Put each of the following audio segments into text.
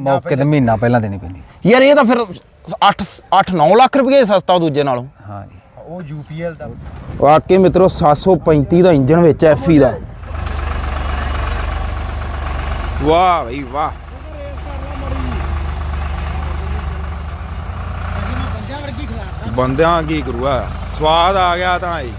ਮੌਕੇ ਤੇ ਮਹੀਨਾ ਪਹਿਲਾਂ ਦੇਣੀ ਪੈਂਦੀ। ਯਾਰ ਇਹ ਤਾਂ ਫਿਰ 8 8 9 ਲੱਖ ਰੁਪਏ ਸਸਤਾ ਦੂਜੇ ਨਾਲੋਂ। ਹਾਂ ਜੀ। ਉਹ ਯੂਪੀਐਲ ਦਾ। ਵਾਕਈ ਮਿੱਤਰੋ 735 ਦਾ ਇੰਜਨ ਵਿੱਚ ਐਫਈ ਦਾ। ਵਾਹ ਬਈ ਵਾਹ। ਬੰਦਿਆਂ ਵਰਗੀ ਖਿਲਾਰਦਾ। ਬੰਦਿਆਂ ਕੀ ਕਰੂਗਾ? ਸਵਾਦ ਆ ਗਿਆ ਤਾਂ ਜੀ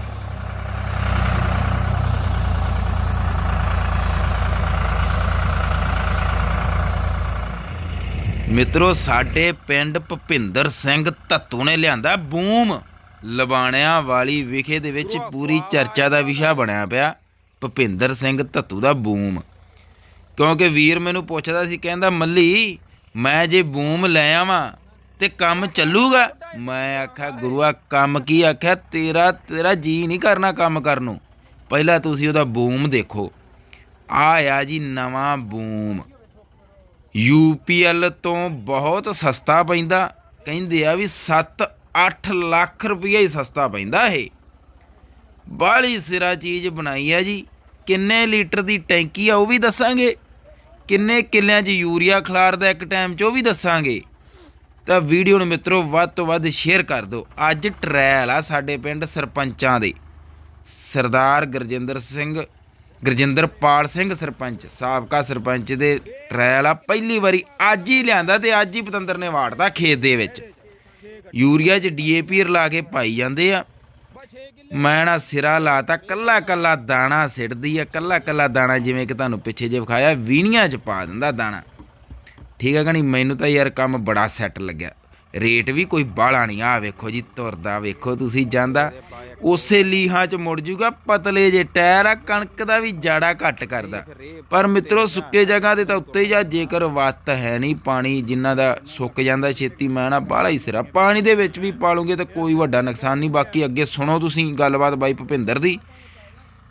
ਮਿੱਤਰੋ ਸਾਡੇ ਪਿੰਡ ਭੁਪਿੰਦਰ ਸਿੰਘ ਧੱਤੂ ਨੇ ਲਿਆਂਦਾ ਬੂਮ। ਲਬਾਣਿਆਂ ਵਾਲੀ ਵਿਖੇ ਦੇ ਵਿੱਚ ਪੂਰੀ ਚਰਚਾ ਦਾ ਵਿਸ਼ਾ ਬਣਿਆ ਪਿਆ ਭੁਪਿੰਦਰ ਸਿੰਘ ਧੱਤੂ ਦਾ ਬੂਮ। ਕਿਉਂਕਿ ਵੀਰ ਮੈਨੂੰ ਪੁੱਛਦਾ ਸੀ ਕਹਿੰਦਾ ਮੱਲੀ ਮੈਂ ਜੇ ਬੂਮ ਲੈ ਆਵਾਂ ਤੇ ਕੰਮ ਚੱਲੂਗਾ? ਮੈਂ ਆਖਿਆ ਗੁਰੂਆ ਕੰਮ ਕੀ ਆਖਿਆ? ਤੇਰਾ ਤੇਰਾ ਜੀ ਨਹੀਂ ਕਰਨਾ ਕੰਮ ਕਰਨ ਨੂੰ। ਪਹਿਲਾਂ ਤੁਸੀਂ ਉਹਦਾ ਬੂਮ ਦੇਖੋ। ਆ ਆ ਜੀ ਨਵਾਂ ਬੂਮ। ਯੂਪੀਐਲ ਤੋਂ ਬਹੁਤ ਸਸਤਾ ਪੈਂਦਾ। ਕਹਿੰਦੇ ਆ ਵੀ 7-8 ਲੱਖ ਰੁਪਈਆ ਹੀ ਸਸਤਾ ਪੈਂਦਾ ਇਹ। ਬਾਹਲੀ ਸਿਰਾ ਚੀਜ਼ ਬਣਾਈ ਆ ਜੀ। ਕਿੰਨੇ ਲੀਟਰ ਦੀ ਟੈਂਕੀ ਆ ਉਹ ਵੀ ਦੱਸਾਂਗੇ। ਕਿੰਨੇ ਕਿੱਲਿਆਂ 'ਚ ਯੂਰੀਆ ਖਿਲਾਰਦਾ ਇੱਕ ਟਾਈਮ 'ਚ ਉਹ ਵੀ ਦੱਸਾਂਗੇ। ਤਾਂ ਵੀਡੀਓ ਨੂੰ ਮਿੱਤਰੋ ਵੱਧ ਤੋਂ ਵੱਧ ਸ਼ੇਅਰ ਕਰ ਦਿਓ। ਅੱਜ ਟ੍ਰਾਇਲ ਆ ਸਾਡੇ ਪਿੰਡ ਸਰਪੰਚਾਂ ਦੇ। ਸਰਦਾਰ ਗੁਰਜਿੰਦਰ ਸਿੰਘ ਗੁਰਜਿੰਦਰਪਾਲ ਸਿੰਘ ਸਰਪੰਚ, ਸਾਬਕਾ ਸਰਪੰਚ ਦੇ ਟ੍ਰਾਇਲ ਆ, ਪਹਿਲੀ ਵਾਰੀ ਅੱਜ ਹੀ ਲਿਆਂਦਾ ਤੇ ਅੱਜ ਹੀ ਪਤੰਦਰ ਨੇ ਵਾੜਦਾ ਖੇਤ ਦੇ ਵਿੱਚ। ਯੂਰੀਆ 'ਚ ਡੀਏਪੀ ਰਲਾ ਕੇ ਪਾਈ ਜਾਂਦੇ ਆ। ਮੈਂ ਨਾ ਸਿਰਾ ਲਾਤਾ ਕੱਲਾ ਕੱਲਾ ਦਾਣਾ ਸਿੱਟਦੀ ਆ ਕੱਲਾ ਕੱਲਾ ਦਾਣਾ ਜਿਵੇਂ ਕਿ ਤੁਹਾਨੂੰ ਪਿੱਛੇ ਜੇ ਵਿਖਾਇਆ, ਵੀਣੀਆਂ 'ਚ ਪਾ ਦਿੰਦਾ ਦਾਣਾ। ਠੀਕ ਹੈ ਕਣੀ ਮੈਨੂੰ ਤਾਂ ਯਾਰ ਕੰਮ ਬੜਾ ਸੈੱਟ ਲੱਗਿਆ। ਰੇਟ ਵੀ ਕੋਈ ਬਾਹਲਾ ਨਹੀਂ। ਆ ਵੇਖੋ ਜੀ ਤੁਰਦਾ ਵੇਖੋ ਤੁਸੀਂ ਜਾਂਦਾ। ਉਸੇ ਲੀਹਾਂ 'ਚ ਮੁੜ ਜੂਗਾ ਪਤਲੇ ਜੇ ਟਾਇਰ ਆ ਕਣਕ ਦਾ ਵੀ ਜਾੜਾ ਘੱਟ ਕਰਦਾ। ਪਰ ਮਿੱਤਰੋ ਸੁੱਕੇ ਜਗ੍ਹਾ ਤੇ ਤਾਂ ਉੱਤੇ ਹੀ ਜਾ ਜੇਕਰ ਵੱਤ ਹੈ ਨਹੀਂ ਪਾਣੀ ਜਿੰਨਾ ਦਾ ਸੁੱਕ ਜਾਂਦਾ ਛੇਤੀ ਮੈਂ ਨਾ ਬਾਹਲਾ ਹੀ ਸਿਰਾ। ਪਾਣੀ ਦੇ ਵਿੱਚ ਵੀ ਪਾਲੋਗੇ ਤਾਂ ਕੋਈ ਵੱਡਾ ਨੁਕਸਾਨ ਨਹੀਂ। ਬਾਕੀ ਅੱਗੇ ਸੁਣੋ ਤੁਸੀਂ ਗੱਲਬਾਤ ਬਾਈ ਭੁਪਿੰਦਰ ਦੀ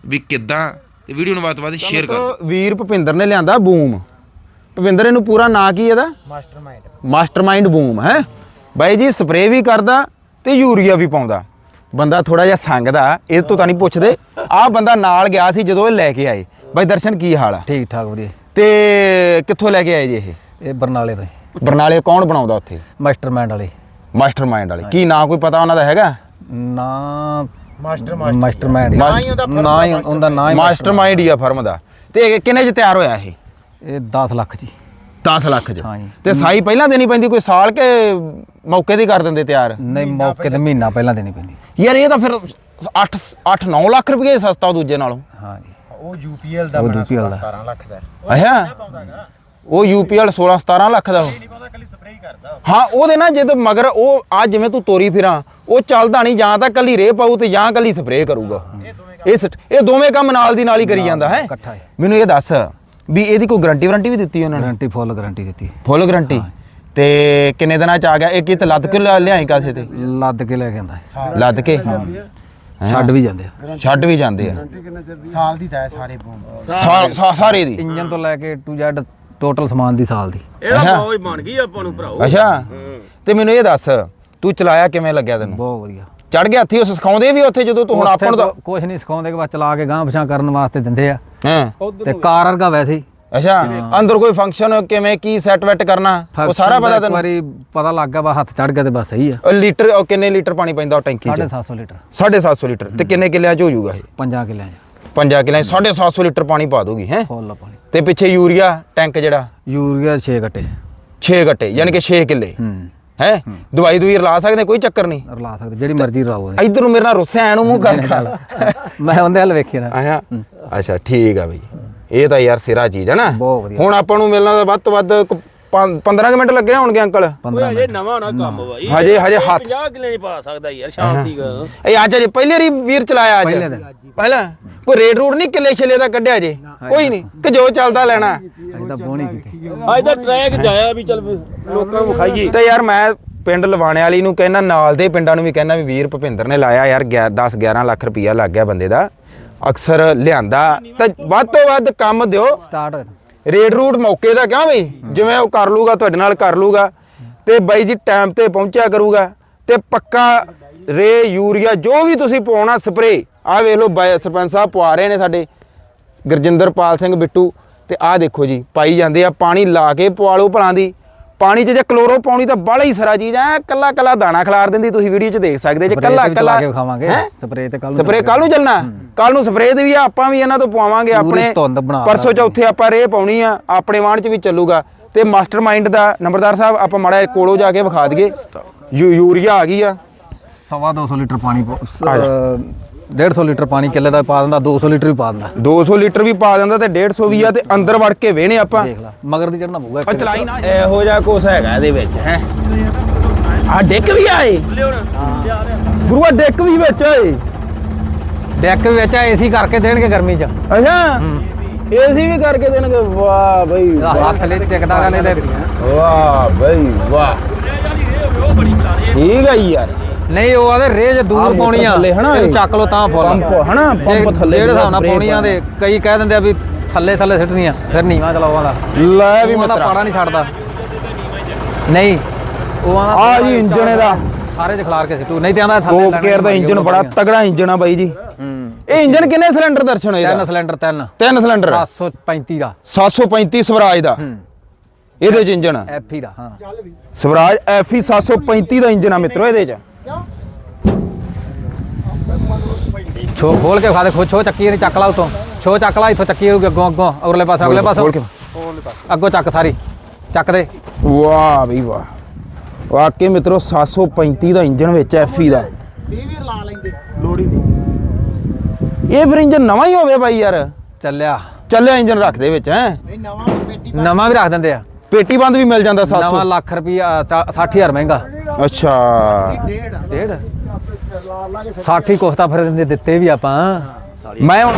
ਵੀ ਕਿੱਦਾਂ। ਤੇ ਵੀਡੀਓ ਨੂੰ ਵੱਧ ਤੋਂ ਵੱਧ ਸ਼ੇਅਰ ਕਰੋ। ਵੀਰ ਭੁਪਿੰਦਰ ਨੇ ਲਿਆਂਦਾ ਬੂਮ। ਭੁਪਿੰਦਰ ਇਹਨੂੰ ਪੂਰਾ ਨਾਂ ਕੀ ਇਹਦਾ? ਮਾਸਟਰਮਾਈਂਡ ਮਾਸਟਰਮਾਈਂਡ ਬੂਮ ਹੈ? ਬਾਈ ਜੀ ਸਪਰੇਅ ਵੀ ਕਰਦਾ ਤੇ ਯੂਰੀਆ ਵੀ ਪਾਉਂਦਾ। ਬੰਦਾ ਥੋੜਾ ਜਿਹਾ ਸੰਗਦਾ ਇਹ ਤੋਂ ਤਾਂ ਨਹੀਂ ਪੁੱਛਦੇ। ਆਹ ਬੰਦਾ ਨਾਲ ਗਿਆ ਸੀ ਜਦੋਂ ਇਹ ਲੈ ਕੇ ਆਏ। ਬਾਈ ਦਰਸ਼ਨ ਕੀ ਹਾਲ ਆ? ਠੀਕ ਠਾਕ ਵਧੀਆ। ਤੇ ਕਿੱਥੋਂ ਲੈ ਕੇ ਆਏ ਜੀ ਇਹ? ਇਹ ਬਰਨਾਲੇ ਤੋਂ ਹੀ। ਬਰਨਾਲੇ ਕੌਣ ਬਣਾਉਂਦਾ ਉੱਥੇ? ਮਾਸਟਰਮਾਈਂਡ ਵਾਲੇ। ਮਾਸਟਰਮਾਈਂਡ ਵਾਲੇ। ਕੀ ਨਾਂ ਕੋਈ ਪਤਾ ਉਹਨਾਂ ਦਾ ਹੈਗਾ? ਨਾ ਮਾਸਟਰ ਮਾਸਟਰਮਾਈਂਡ ਨਾ ਹੀ ਉਹਦਾ firm ਨਾ ਹੀ ਉਹਦਾ ਨਾਂ ਹੀ ਮਾਸਟਰਮਾਈਂਡ ਹੀ ਆ ਫਰਮ ਦਾ। ਤੇ ਇਹ ਕਿੰਨੇ ਚ ਤਿਆਰ ਹੋਇਆ ਇਹ? ਇਹ 10 ਲੱਖ ਜੀ 10 ਲੱਖ ਚ। ਹਾਂਜੀ। ਤੇ ਸਾਈ ਪਹਿਲਾਂ ਦੇਣੀ ਪੈਂਦੀ ਕੋਈ ਸਾਲ ਕੇ ਮੌਕੇ ਦੀ ਕਰ ਦਿੰਦੇ ਤਿਆਰ? ਨਹੀਂ ਮੌਕੇ ਤੇ ਮਹੀਨਾ ਪਹਿਲਾਂ ਦੇਣੀ ਪੈਂਦੀ। ਯਾਰ ਇਹ ਤਾਂ ਫਿਰ 8 8 9 ਲੱਖ ਰੁਪਏ ਸਸਤਾ ਦੂਜੇ ਨਾਲੋਂ। ਹਾਂ ਜੀ ਉਹ ਯੂਪੀਐਲ ਦਾ ਉਹ ਬਣਾ UPL ਦਾ। 17 ਲੱਖ ਦਾ। ਅੱਛਾ। ਉਹ ਯੂਪੀਐਲ 16 17 ਲੱਖ ਦਾ। ਉਹ ਨਹੀਂ ਪਤਾ ਕੱਲੀ ਸਪਰੇਅ ਕਰਦਾ ਹਾਂ ਉਹਦੇ ਨਾ ਜਦ ਮਗਰ ਉਹ ਆ ਜਿਵੇਂ ਤੂੰ ਤੋਰੀ ਫਿਰਾਂ ਉਹ ਚੱਲਦਾ ਨਹੀਂ ਜਾਂ ਤਾਂ ਕੱਲੀ ਰੇ ਪਾਊ ਤੇ ਜਾਂ ਕੱਲੀ ਸਪਰੇਅ ਕਰੂਗਾ। ਇਹ ਦੋਵੇਂ ਕੰਮ ਨਾਲ ਦੀ ਨਾਲ ਹੀ ਕਰੀ ਜਾਂਦਾ ਹੈ? ਇਕੱਠਾ ਹੀ। ਮੈਨੂੰ ਇਹ ਦੱਸ। ਵੀ ਇਹਦੀ ਕੋਈ ਗਾਰੰਟੀ ਵਾਰੰਟੀ ਵੀ ਦਿੱਤੀ ਉਹਨਾਂ ਨੇ? ਗਾਰੰਟੀ ਫੁੱਲ ਗਾਰੰਟੀ ਦਿੱਤੀ। Full guarantee? ਤੇ ਕਿੰਨੇ ਦਿਨਾਂ ਚ ਆ ਗਿਆ? ਇਹ ਕਿਤੇ ਲੱਦ ਕੇ ਲਿਆ- ਲਿਆਈ ਕਾਸੇ ਤੇ? ਲੱਦ ਕੇ ਲੈ ਕੇ ਆਂਦਾ। ਲੱਦ ਕੇ? ਛੱਡ ਵੀ ਜਾਂਦੇ ਆ। ਛੱਡ ਵੀ ਜਾਂਦੇ ਆ। ਸਾਲ ਦੀ ਤਾਂ ਹੈ ਸਾਰੇ ਬੂਮ। ਸਾ- ਸਾ- ਸਾਰੇ ਦੀ? ਇੰਜਨ ਤੋਂ ਲੈ ਕੇ ਟੂ ਜ਼ੈਡ ਟੋਟਲ ਸਮਾਨ ਦੀ ਸਾਲ ਦੀ। ਅੱਛਾ। ਉਹ ਬਣ ਗਈ ਆਪਾਂ ਨੂੰ ਭਰਾਓ। ਅੱਛਾ। ਤੇ ਮੈਨੂੰ ਇਹ ਦੱਸ ਤੂੰ ਚਲਾਇਆ ਕਿਵੇਂ ਲੱਗਿਆ ਤੈਨੂੰ? ਬਹੁਤ ਵਧੀਆ। ਚੜ ਗਿਆ ਹੱਥੀ ਉਸ ਸਿਖਾਉਂਦੇ ਵੀ ਉੱਥੇ ਜਦੋਂ ਤੂੰ ਹੁਣ ਆਪਾਂ ਨੂੰ ਤਾਂ ਕੁਝ ਨਹੀਂ ਸਿਖਾਉਂਦੇ ਕਿ ਬਸ ਚਲਾ ਕੇ ਗਾਂ ਪਛਾਂ ਕਰਨ ਵਾਸਤੇ ਦਿੰਦੇ ਆ। ਹਾਂ। ਤੇ ਕਾਰ ਵਰਗਾ ਵੈਸੇ ਹੀ। ਅੱਛਾ ਅੰਦਰ ਕੋਈ ਫੰਕਸ਼ਨ ਕਿਵੇਂ ਕੀ ਸੈੱਟ ਵੈਟ ਕਰਨਾ ਉਹ ਸਾਰਾ ਪਤਾ ਇੱਕ ਤੈਨੂੰ? ਵਾਰੀ ਪਤਾ ਲੱਗ ਗਿਆ ਬਸ ਹੱਥ ਚੜ ਗਿਆ ਤੇ ਬਸ ਸਹੀ ਆ। ਉਹ ਲੀਟਰ ਉਹ ਕਿੰਨੇ ਲੀਟਰ ਪਾਣੀ ਪੈਂਦਾ ਉਹ ਟੈਂਕੀ 'ਚ? 750 ਲੀਟਰ। 750 ਲੀਟਰ। ਤੇ ਕਿੰਨੇ ਕਿੱਲਿਆਂ 'ਚ ਹੋ ਜਾਊਗਾ ਇਹ? ਪੰਜਾਂ ਕਿੱਲਿਆਂ ਚ। ਪੰਜਾਂ ਕਿੱਲਿਆਂ 'ਚ। 750 ਲੀਟਰ ਪਾਣੀ ਪਾ ਦੋਗੀ ਹੈ? ਫੁੱਲ ਪਾਣੀ। ਤੇ ਪਿੱਛੇ ਯੂਰੀਆ ਟੈਂਕ ਜਿਹੜਾ? ਯੂਰੀਆ 6 ਗੱਟੇ। 6 ਗੱਟੇ ਯਾਨੀ ਕਿ 6 ਕਿੱਲੇ। ਹੂੰ। ਹੈ? ਦਵਾਈ ਦੂਈ ਰਲਾ ਸਕਦੇ ਕੋਈ ਚੱਕਰ ਨਹੀਂ। ਰਲਾ ਸਕਦੇ ਜਿਹੜੀ ਮਰਜ਼ੀ ਰਲਾਓ। ਇਧਰ ਨੂੰ ਮੇਰੇ ਨਾਲ ਰੁੱਸਿਆ ਐ ਨੂੰ ਮੂੰਹ ਕਰ ਖਾ ਮੈਂ ਉਹਦੇ ਹਲ ਵੇਖੀ ਨਾ। ਆਇਆ। ਅੱਛਾ ਠੀਕ ਆ ਬਈ। ਇਹ ਤਾਂ ਯਾਰ ਸਿਰਾ ਚੀਜ਼ ਹੈ ਨਾ। ਬਹੁਤ ਵਧੀਆ। ਹੁਣ ਆਪਾਂ ਨੂੰ ਮਿਲਣਾ ਤਾਂ ਵੱਧ ਤੋਂ ਵੱਧ 15 ਮਿੰਟ ਲੱਗੇ ਹੋਣਗੇ ਅੰਕਲ? 15 ਓਏ ਇਹ ਨਵਾਂ ਨਾ ਕੰਮ ਬਾਈ। ਹਜੇ ਹਜੇ ਹੱਥ 50 ਕਿਲੇ ਨਹੀਂ ਪਾ ਸਕਦਾ ਯਾਰ ਸ਼ਾਂਤੀ ਗਾ ਇਹ ਅੱਜ ਅਜੇ ਪਹਿਲੇ ਰੀ ਵੀਰ ਚਲਾਇਆ ਅੱਜ। ਪਹਿਲਾਂ? ਕੋਈ ਰੇਡ ਰੂਡ ਨਹੀਂ ਕਿੱਲੇ ਛਿੱਲੇ ਦਾ ਕੱਢਿਆ ਜੇ ਕੋਈ ਨਹੀਂ ਕਿ ਜੋ ਚੱਲਦਾ ਲੈਣਾ। ਅਸੀਂ ਤਾਂ ਬੋਣੀ ਕੀਤੀ। ਅੱਜ ਦਾ ਟਰੈਕ ਜਾਇਆ ਵੀ ਚੱਲ ਲੋਕਾਂ ਨੂੰ ਵਿਖਾਈਏ। ਤੇ ਯਾਰ ਮੈਂ ਪਿੰਡ ਲਵਾਣੇ ਵਾਲੀ ਨੂੰ ਕਹਿਣਾ ਨਾਲ ਦੇ ਪਿੰਡਾਂ ਨੂੰ ਵੀ ਕਹਿਣਾ ਵੀ ਵੀਰ ਭੁਪਿੰਦਰ ਨੇ ਲਾਇਆ ਯਾਰ 10 11 ਲੱਖ ਰੁਪਈਆ ਲੱਗ ਗਿਆ ਬੰਦੇ ਦਾ। ਅਕਸਰ ਲਿਆਂਦਾ ਤਾਂ ਵੱਧ ਤੋਂ ਵੱਧ ਕੰਮ ਦਿਓ। ਸਟਾਰਟ ਰੇਡ ਰੂਟ ਮੌਕੇ ਦਾ ਕਿਉਂ ਵੀ ਜਿਵੇਂ ਉਹ ਕਰ ਲੂਗਾ ਤੁਹਾਡੇ ਨਾਲ ਕਰ ਲੂਗਾ। ਤੇ ਬਾਈ ਜੀ ਟਾਈਮ ਤੇ ਪਹੁੰਚਿਆ ਕਰੂਗਾ। ਤੇ ਪੱਕਾ ਰੇ ਯੂਰੀਆ ਜੋ ਵੀ ਤੁਸੀਂ ਪਾਉਣਾ ਸਪਰੇ ਆਹ ਵੇਖ ਲਓ ਬਾਈ ਸਰਪੰਚ ਸਾਹਿਬ ਪਵਾ ਰਹੇ ਨੇ ਸਾਡੇ ਗੁਰਜਿੰਦਰਪਾਲ ਸਿੰਘ ਬਿੱਟੂ ਤੇ ਆਹ ਦੇਖੋ ਜੀ ਪਾਈ ਜਾਂਦੇ ਆ ਪਾਣੀ ਲਾ ਕੇ ਪਵਾ ਲਓ ਭਲਾਂ ਦੀ। ਪਾਣੀ 'ਚ ਜੇ ਕਲੋਰੋ ਪਾਉਣੀ ਤਾਂ ਬਾਹਲਾ ਹੀ ਸਰਾ ਚੀਜ਼ ਐ ਕੱਲਾ ਕੱਲਾ ਦਾਣਾ ਖਿਲਾਰ ਦਿੰਦੀ ਤੁਸੀਂ ਵੀਡੀਓ 'ਚ ਦੇਖ ਸਕਦੇ ਜੇ ਕੱਲਾ ਕੱਲਾ। ਕੇ ਖਾਵਾਂਗੇ ਹੈਂ? ਸਪਰੇ ਤੇ ਕੱਲ ਸਪਰੇ ਕੱਲ ਨੂੰ ਚੱਲਣਾ। ਕੱਲ ਨੂੰ ਸਪਰੇ ਦੇ ਵੀ ਆਪਾਂ ਵੀ ਇਹਨਾਂ ਤੋਂ ਪਵਾਵਾਂਗੇ ਆਪਣੇ। ਪਰਸੋਂ ਚੌਥੇ ਆਪਾਂ ਰੇ ਪਾਉਣੀ ਆ ਆਪਣੇ ਵਾਣ 'ਚ ਵੀ ਚੱਲੂਗਾ। ਤੇ ਮਾਸਟਰਮਾਈਂਡ ਦਾ ਨੰਬਰਦਾਰ ਸਾਹਿਬ ਆਪਾਂ ਮਾੜਾ ਕੋਲੋਂ ਜਾ ਕੇ ਵਿਖਾ ਦਈਏ। ਯੂਰੀਆ ਆ ਗਈ ਆ। ਸਵਾ 200 ਲੀਟਰ ਪਾਣੀ ਪਾ- ਆ ਜਾ। ਅਹ, 150 ਲੀਟਰ ਪਾਣੀ ਕਿੱਲੇ ਦਾ ਪਾ ਦਿੰਦਾ 200 ਲੀਟਰ ਵੀ ਪਾ ਦਿੰਦਾ। 200 ਲੀਟਰ ਵੀ ਪਾ ਦਿੰਦਾ ਤੇ 150 ਵੀ ਆ ਤੇ ਅੰਦਰ ਵੜ ਕੇ ਵੇਹਣੇ ਆਪਾਂ। ਦੇਖ ਲੈ ਮਗਰ ਦੀ ਚੜਨਾ ਪਊਗਾ ਚਲਾਈ ਨਾ। ਇਹੋ ਜਿਹਾ ਕੁਛ ਹੈਗਾ ਇਹਦੇ ਵਿੱਚ ਹੈ। ਆ ਡਿੱਕ ਵੀ ਆਏ ਗੁਰੂਆ ਡਿੱਕ ਵੀ ਵਿੱਚ ਓਏ ਡੈਕ ਵਿੱਚ ਏਸੀ ਕਰਕੇ ਦੇਣਗੇ ਗਰਮੀ ਚ। ਅੱਛਾ। ਏਸੀ ਵੀ ਕਰਕੇ ਦੇਣਗੇ। ਵਾਹ ਬਈ ਇਹਦਾ ਹੱਥ ਲੈ ਟਿਕਦਾ ਗਾ ਨਹੀਂ ਤੇ ਵਾਹ ਬਈ ਵਾਹ। ਠੀਕ ਆ ਜੀ ਯਾਰ। ਨਹੀਂ ਉਹ ਆਦੇ ਰੇਜ ਦੂਰ ਪਾਉਣੀ ਆ। ਇਹਨੂੰ। ਚੱਕ ਲੋ ਤਾਂ ਫੁੱਲ। ਪੰਪ ਹਨਾ, ਪੰਪ ਥੱਲੇ ਜਿਹੜੇ ਹਿਸਾਬ ਨਾਲ ਪਾਉਣੀਆਂ ਦੇ ਕਈ ਕਹਿ ਦਿੰਦੇ ਆ ਵੀ ਥੱਲੇ ਥੱਲੇ ਸਿੱਟਣੀਆਂ ਫਿਰ ਨੀਵਾ ਚਲਾਵਾਂ ਦਾ ਲੈ ਵੀ ਮਿੱਤਰਾ। ਪਾੜਾ ਨਹੀਂ ਛੱਡਦਾ। ਨਹੀਂ ਉਹ ਆਂਦਾ ਆ ਜੀ ਇੰਜਣ ਇਹਦਾ। ਸਾਰੇ ਚ ਖਲਾਰ ਕੇ ਸਿੱਟੂ ਨਹੀਂ ਤੇ ਆਂਦਾ ਥੱਲੇ ਕੋਪ ਕੇਅਰ ਦਾ ਇੰਜਨ ਬੜਾ ਤਗੜਾ ਇੰਜਨ ਆ ਬਾਈ ਜੀ। ਇਹ ਇੰਜਨ ਕਿੰਨੇ ਸਿਲੰਡਰ ਦਰਸ਼ਨ ਹੋਏ ਤਿੰਨ ਸਿਲੰਡਰ ਤਿੰਨ। ਤਿੰਨ ਸਿਲੰਡਰ? 735 ਦਾ। 735 ਸਵਰਾਜ ਦਾ। ਇਹਦੇ ਚ ਇੰਜਨ ਆ। ਐਫੀ ਦਾ ਹਾਂ। ਸਵਰਾਜ ਐਫਈ 735 ਦਾ ਇੰਜਨ ਆ ਮਿੱਤਰੋ ਇਹਦੇ ਚ। ਛੋ ਖੋਲ ਕੇ ਖਾ ਦੇ ਖੋ ਛੋ ਚੱਕੀ ਇਹਦੀ ਚੱਕ ਲਾ ਉਤੋਂ। ਛੋ ਚੱਕ ਲਾ ਇੱਥੋਂ ਚੱਕੀ ਹੋਊਗੀ ਅੱਗੋਂ ਅੱਗੋਂ ਅਗਲੇ ਪਾਸੇ ਅਗਲੇ ਪਾਸੇ। ਖੋਲ ਕੇ ਅੱਗੋਂ ਚੱਕ ਸਾਰੀ ਚੱਕ ਦੇ। ਵਾਹ ਬਈ ਵਾਹ। ਵਾਕੇ ਮਿੱਤਰੋ 735 ਦਾ ਇੰਜਨ ਵਿੱਚ ਐਫਈ ਦਾ। ਵੀਰ ਲਾ ਲੈਂਦੇ। ਇਹ ਫਿਰ ਇੰਜਨ ਨਵਾਂ ਹੀ ਹੋਵੇ ਬਾਈ ਯਾਰ। ਚੱਲਿਆ। ਚੱਲਿਆ ਇੰਜਨ ਰੱਖਦੇ ਵਿੱਚ ਹੈ? ਨਵਾਂ ਪੇਟੀ ਨਵਾਂ ਵੀ ਰੱਖ ਦਿੰਦੇ ਆ। ਪੇਟੀ ਬੰਦ ਵੀ ਮਿਲ ਜਾਂਦਾ 700 ਨਵਾਂ ਲੱਖ ਰੁਪਈਆ 60000 ਮਹਿੰਗਾ। ਅੱਛਾ। ਡੇਢ। ਡੇਢ 60 ਕੋਸਤਾ ਫਿਰ ਦਿੰਦੇ ਦਿੱਤੇ ਵੀ ਆਪਾਂ। ਮੈਂ ਹੁਣ